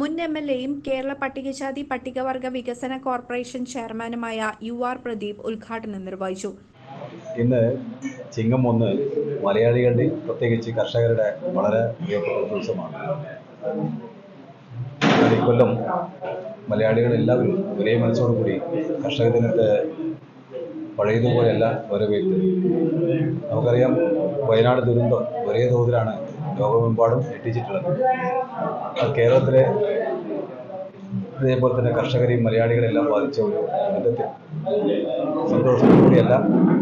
മുൻ M L എയും കേരള പട്ടികജാതി പട്ടികവർഗ വികസന കോർപ്പറേഷൻ ചെയർമാനുമായ യു ആർ പ്രദീപ് ഉദ്ഘാടനം നിർവഹിച്ചു. ഇന്ന് ചിങ്ങം ഒന്ന് മലയാളികളുടെ പ്രത്യേകിച്ച് കർഷകരുടെ വളരെ പ്രിയപ്പെട്ട ദിവസമാണ്. ഇക്കൊല്ലം മലയാളികൾ എല്ലാവരും ഒരേ മനസ്സോടു കൂടി കർഷക ദിനത്തെ പഴയതുപോലെയല്ല വരവേറ്റ്. നമുക്കറിയാം വയനാട് ദുരന്തം ഒരേ തോതിലാണ് ലോകമെമ്പാടും എത്തിച്ചിട്ടുള്ളത്. കേരളത്തിലെ ഇതേപോലെ തന്നെ കർഷകരെയും മലയാളികളെല്ലാം ബാധിച്ച ഒരു ബന്ധത്തിൽ സന്തോഷത്തോടു കൂടിയല്ല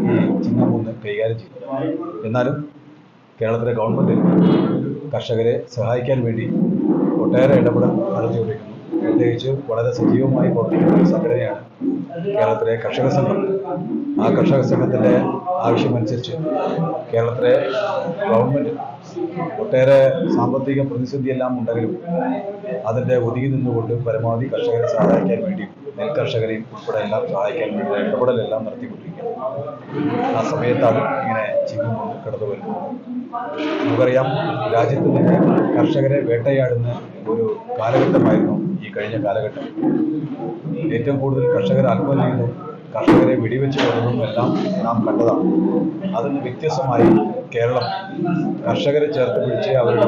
ഈ ചിഹ്നം ഒന്ന് കൈകാര്യം ചെയ്യും എന്നാലും കേരളത്തിലെ ഗവൺമെന്റ് കർഷകരെ സഹായിക്കാൻ വേണ്ടി ഒട്ടേറെ ഇടപെടൽ നടത്തിക്കൊണ്ടിരിക്കുന്നു പ്രത്യേകിച്ച് വളരെ സജീവമായി പ്രവർത്തിക്കുന്ന ഒരു സംഘടനയാണ് കേരളത്തിലെ കർഷക സംഘം. ആ കർഷക സംഘത്തിന്റെ ആവശ്യമനുസരിച്ച് കേരളത്തിലെ ഗവൺമെന്റ് ഒട്ടേറെ സാമ്പത്തിക പ്രതിസന്ധിയെല്ലാം ഉണ്ടെങ്കിലും അതിന്റെ ഒതുങ്ങി നിന്നുകൊണ്ട് പരമാവധി കർഷകരെ സഹായിക്കാൻ വേണ്ടി നെൽകർഷകരെയും ഉൾപ്പെടെ എല്ലാം സഹായിക്കാൻ വേണ്ടി ഇടപെടലെല്ലാം നടത്തിക്കൊണ്ടിരിക്കുകയാണ്. ആ സമയത്താണ് ഇങ്ങനെ ജീവിതം കടന്നു വരുന്നത്. നമുക്കറിയാം രാജ്യത്ത് തന്നെ കർഷകരെ വേട്ടയാടുന്ന ഒരു കാലഘട്ടമായിരുന്നു ഈ കഴിഞ്ഞ കാലഘട്ടം. ഏറ്റവും കൂടുതൽ കർഷകർ ആത്മഹത്യ കർഷകരെ വെടിവെച്ച് കൊല്ലുന്നതും എല്ലാം നാം കണ്ടതാണ്. അതിന് വ്യത്യസ്തമായി കേരളം കർഷകരെ ചേർത്ത് പിടിച്ച് അവരുടെ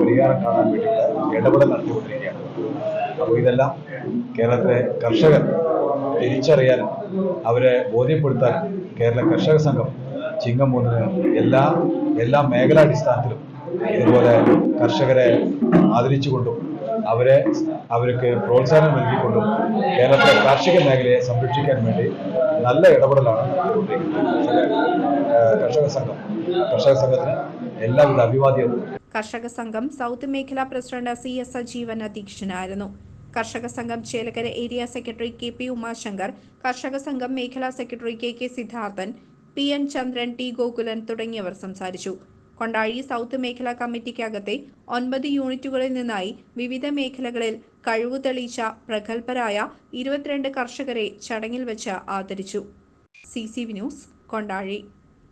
പരിഹാരം കാണാൻ വേണ്ടിയിട്ട് ഇടപെടൽ നടത്തിക്കൊണ്ടിരിക്കുകയാണ്. അപ്പോൾ ഇതെല്ലാം കേരളത്തിലെ കർഷകർ തിരിച്ചറിയാൻ അവരെ ബോധ്യപ്പെടുത്താൻ കേരള കർഷക സംഘം ചിങ്ങം മൂന്നിന് എല്ലാ എല്ലാ മേഖലാടിസ്ഥാനത്തിലും ഇതുപോലെ കർഷകരെ ആദരിച്ചുകൊണ്ടും അവരെ അവർക്ക് പ്രോത്സാഹനം നൽകിക്കൊണ്ടും കേരളത്തിലെ കാർഷിക മേഖലയെ സംരക്ഷിക്കാൻ വേണ്ടി നല്ല ഇടപെടലാണ് കർഷക സംഘം. കർഷക സംഘത്തിന് എല്ലാവിധ അഭിവാദ്യവും കർഷക സംഘം സൗത്ത് മേഖലാ പ്രസിഡന്റ് സി എസ് സജീവൻ അധ്യക്ഷനായിരുന്നു. കർഷക സംഘം Chelakkara area secretary K P Umashankar കർഷക സംഘം മേഖലാ secretary K K Siddharthan P N Chandran T Gokulan തുടങ്ങിയവർ സംസാരിച്ചു. കൊണ്ടാഴി സൗത്ത് മേഖലാ കമ്മിറ്റിക്കകത്തെ ഒൻപത് യൂണിറ്റുകളിൽ നിന്നായി വിവിധ മേഖലകളിൽ കഴിവ് തെളിയിച്ച പ്രഗത്ഭരായ ഇരുപത്തിരണ്ട് കർഷകരെ ചടങ്ങിൽ വെച്ച് ആദരിച്ചു. C news Kondazhi.